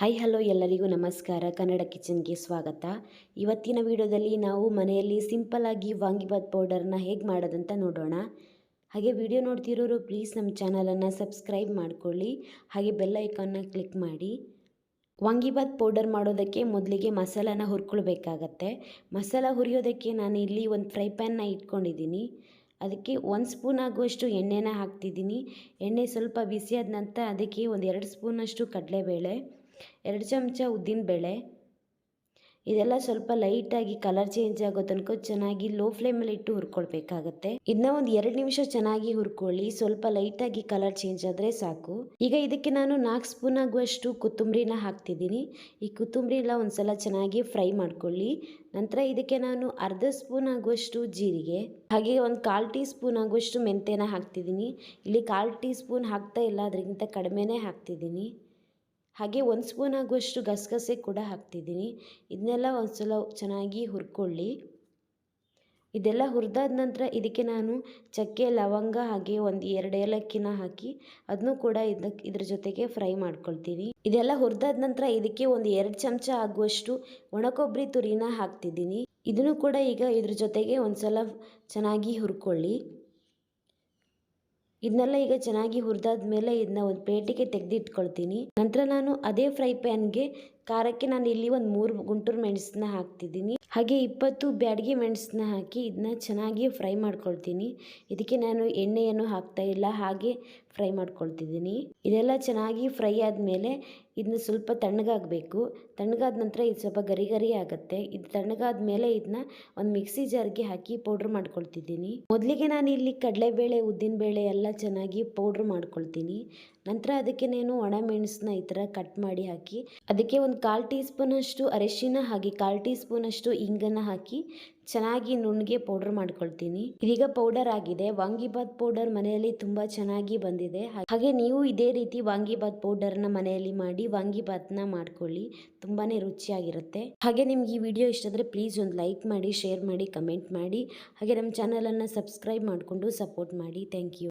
Hi hello ಎಲ್ಲರಿಗೂ ನಮಸ್ಕಾರ. ಕನ್ನಡ ಕಿಚನ್ಗೆ ಸ್ವಾಗತ. ಇವತ್ತಿನ ವಿಡಿಯೋದಲ್ಲಿ ನಾವು ಮನೆಯಲ್ಲಿ ಸಿಂಪಲ್ಲಾಗಿ ವಾಂಗಿಬಾತ್ ಪೌಡರ್ನ ಹೇಗೆ ಮಾಡೋದಂತ ನೋಡೋಣ. ಹಾಗೆ ವಿಡಿಯೋ ನೋಡ್ತಿರೋರು ಪ್ಲೀಸ್ ನಮ್ಮ ಚಾನಲನ್ನು ಸಬ್ಸ್ಕ್ರೈಬ್ ಮಾಡಿಕೊಳ್ಳಿ. ಹಾಗೆ ಬೆಲ್ ಐಕಾನ್ನ ಕ್ಲಿಕ್ ಮಾಡಿ. ವಾಂಗಿಬಾತ್ ಪೌಡರ್ ಮಾಡೋದಕ್ಕೆ ಮೊದಲಿಗೆ ಮಸಾಲಾನ ಹುರ್ಕೊಳ್ಬೇಕಾಗತ್ತೆ. ಮಸಾಲ ಹುರಿಯೋದಕ್ಕೆ ನಾನು ಇಲ್ಲಿ ಒಂದು ಫ್ರೈ ಪ್ಯಾನ್ನ ಇಟ್ಕೊಂಡಿದ್ದೀನಿ. ಅದಕ್ಕೆ ಒಂದು ಸ್ಪೂನ್ ಆಗುವಷ್ಟು ಎಣ್ಣೆನ ಹಾಕ್ತಿದ್ದೀನಿ. ಎಣ್ಣೆ ಸ್ವಲ್ಪ ಬಿಸಿಯಾದ ನಂತರ ಅದಕ್ಕೆ ಒಂದು ಎರಡು ಸ್ಪೂನಷ್ಟು ಕಡಲೆಬೇಳೆ. ಎರಡು ಚಮಚ ಉದ್ದಿನ ಬೇಳೆ. ಇದೆಲ್ಲ ಸ್ವಲ್ಪ ಲೈಟಾಗಿ ಕಲರ್ ಚೇಂಜ್ ಆಗೋ ತನಕ ಚೆನ್ನಾಗಿ ಲೋ ಫ್ಲೇಮಲ್ಲಿ ಇಟ್ಟು ಹುರ್ಕೊಳ್ಬೇಕಾಗತ್ತೆ. ಇದನ್ನ ಒಂದು ಎರಡು ನಿಮಿಷ ಚೆನ್ನಾಗಿ ಹುರ್ಕೊಳ್ಳಿ, ಸ್ವಲ್ಪ ಲೈಟಾಗಿ ಕಲರ್ ಚೇಂಜ್ ಆದರೆ ಸಾಕು. ಈಗ ಇದಕ್ಕೆ ನಾನು ನಾಲ್ಕು ಸ್ಪೂನ್ ಆಗುವಷ್ಟು ಕೊತ್ತಂಬರಿನ ಹಾಕ್ತಿದ್ದೀನಿ. ಈ ಕೊತ್ತಂಬರಿ ಎಲ್ಲ ಒಂದ್ಸಲ ಚೆನ್ನಾಗಿ ಫ್ರೈ ಮಾಡ್ಕೊಳ್ಳಿ. ನಂತರ ಇದಕ್ಕೆ ನಾನು ಅರ್ಧ ಸ್ಪೂನ್ ಆಗುವಷ್ಟು ಜೀರಿಗೆ, ಹಾಗೆ ಒಂದು ಕಾಲು ಟೀ ಸ್ಪೂನ್ ಆಗುವಷ್ಟು ಮೆಂತೆನ ಹಾಕ್ತಿದ್ದೀನಿ. ಇಲ್ಲಿ ಕಾಲು ಟೀ ಸ್ಪೂನ್ ಹಾಕ್ತಾ ಇಲ್ಲ ಅದಕ್ಕಿಂತ ಕಡಿಮೆನೇ ಹಾಕ್ತಿದ್ದೀನಿ. ಹಾಗೆ ಒಂದು ಸ್ಪೂನ್ ಆಗುವಷ್ಟು ಗಸಗಸೆ ಕೂಡ ಹಾಕ್ತಿದ್ದೀನಿ. ಇದನ್ನೆಲ್ಲ ಒಂದು ಸಲ ಚೆನ್ನಾಗಿ ಹುರ್ಕೊಳ್ಳಿ. ಇದೆಲ್ಲ ಹುರಿದಾದ ನಂತರ ಇದಕ್ಕೆ ನಾನು ಚಕ್ಕೆ, ಲವಂಗ ಹಾಗೆ ಒಂದು ಎರಡು ಏಲಕ್ಕಿನ ಹಾಕಿ ಅದನ್ನು ಕೂಡ ಇದಕ್ಕೆ ಇದ್ರ ಜೊತೆಗೆ ಫ್ರೈ ಮಾಡ್ಕೊಳ್ತೀನಿ. ಇದೆಲ್ಲ ಹುರಿದಾದ ನಂತರ ಇದಕ್ಕೆ ಒಂದು ಎರಡು ಚಮಚ ಆಗುವಷ್ಟು ಒಣಕೊಬ್ಬರಿ ತುರಿನ ಹಾಕ್ತಿದ್ದೀನಿ. ಇದನ್ನು ಕೂಡ ಈಗ ಇದ್ರ ಜೊತೆಗೆ ಒಂದು ಸಲ ಚೆನ್ನಾಗಿ ಹುರ್ಕೊಳ್ಳಿ. ಇದನ್ನೆಲ್ಲ ಈಗ ಚೆನ್ನಾಗಿ ಹುರಿದಾದ್ಮೇಲೆ ಇದನ್ನ ಒಂದು ಪ್ಲೇಟಿಗೆ ತೆಗೆದಿಟ್ಕೊಳ್ತೀನಿ. ನಂತರ ನಾನು ಅದೇ ಫ್ರೈ ಪ್ಯಾನ್ಗೆ ಖಾರಕ್ಕೆ ನಾನು ಇಲ್ಲಿ ಒಂದು ಮೂರು ಗುಂಟೂರು ಮೆಣಸನ್ನ ಹಾಕ್ತಿದ್ದೀನಿ. ಹಾಗೆ ಇಪ್ಪತ್ತು ಬ್ಯಾಡಿಗೆ ಮೆಣಸನ್ನ ಹಾಕಿ ಇದನ್ನ ಚೆನ್ನಾಗಿ ಫ್ರೈ ಮಾಡ್ಕೊಳ್ತೀನಿ. ಇದಕ್ಕೆ ನಾನು ಎಣ್ಣೆಯನ್ನು ಹಾಕ್ತಾ ಇಲ್ಲ, ಹಾಗೆ ಫ್ರೈ ಮಾಡ್ಕೊಳ್ತಿದ್ದೀನಿ. ಇದೆಲ್ಲ ಚೆನ್ನಾಗಿ ಫ್ರೈ ಆದಮೇಲೆ ಇದನ್ನ ಸ್ವಲ್ಪ ತಣ್ಣಗಾಗಬೇಕು. ತಣ್ಣಗಾದ ನಂತರ ಇದು ಸ್ವಲ್ಪ ಗರಿ ಗರಿ ಆಗುತ್ತೆ. ಇದು ತಣ್ಣಗಾದ ಮೇಲೆ ಇದನ್ನ ಒಂದು ಮಿಕ್ಸಿ ಜಾರ್ಗೆ ಹಾಕಿ ಪೌಡ್ರ್ ಮಾಡ್ಕೊಳ್ತಿದ್ದೀನಿ. ಮೊದಲಿಗೆ ನಾನು ಇಲ್ಲಿ ಕಡಲೆಬೇಳೆ, ಉದ್ದಿನಬೇಳೆ ಎಲ್ಲ ಚೆನ್ನಾಗಿ ಪೌಡ್ರ್ ಮಾಡ್ಕೊಳ್ತೀನಿ. ನಂತರ ಅದಕ್ಕೆ ನಾನು ಒಣಮೆಣಸನ್ನ ಈ ಥರ ಕಟ್ ಮಾಡಿ ಹಾಕಿ, ಅದಕ್ಕೆ ಒಂದು ಕಾಲು ಟೀ ಸ್ಪೂನಷ್ಟು ಅರಿಶಿನ ಹಾಗೆ ಕಾಲು ಟೀ ಸ್ಪೂನಷ್ಟು ಇಂಗನ್ನು ಹಾಕಿ ಚೆನ್ನಾಗಿ ನುಣ್ಣಗೆ ಪೌಡರ್ ಮಾಡ್ಕೊಳ್ತೀನಿ. ಇದೀಗ ಪೌಡರ್ ಆಗಿದೆ. ವಾಂಗಿಬಾತ್ ಪೌಡರ್ ಮನೆಯಲ್ಲಿ ತುಂಬ ಚೆನ್ನಾಗಿ ಬಂದಿದೆ. ಹಾಗೆ ನೀವು ಇದೇ ರೀತಿ ವಾಂಗಿಬಾತ್ ಪೌಡರ್ನ ಮನೆಯಲ್ಲಿ ಮಾಡಿ ವಾಂಗಿಬಾತ್ನ ಮಾಡ್ಕೊಳ್ಳಿ. ತುಂಬಾ ರುಚಿಯಾಗಿರುತ್ತೆ. ಹಾಗೆ ನಿಮ್ಗೆ ಈ ವಿಡಿಯೋ ಇಷ್ಟ ಆದರೆ ಪ್ಲೀಸ್ ಒಂದು ಲೈಕ್ ಮಾಡಿ ಶೇರ್ ಮಾಡಿ ಕಮೆಂಟ್ ಮಾಡಿ. ಹಾಗೆ ನಮ್ಮ ಚಾನಲನ್ನು ಸಬ್ಸ್ಕ್ರೈಬ್ ಮಾಡಿಕೊಂಡು ಸಪೋರ್ಟ್ ಮಾಡಿ. Thank you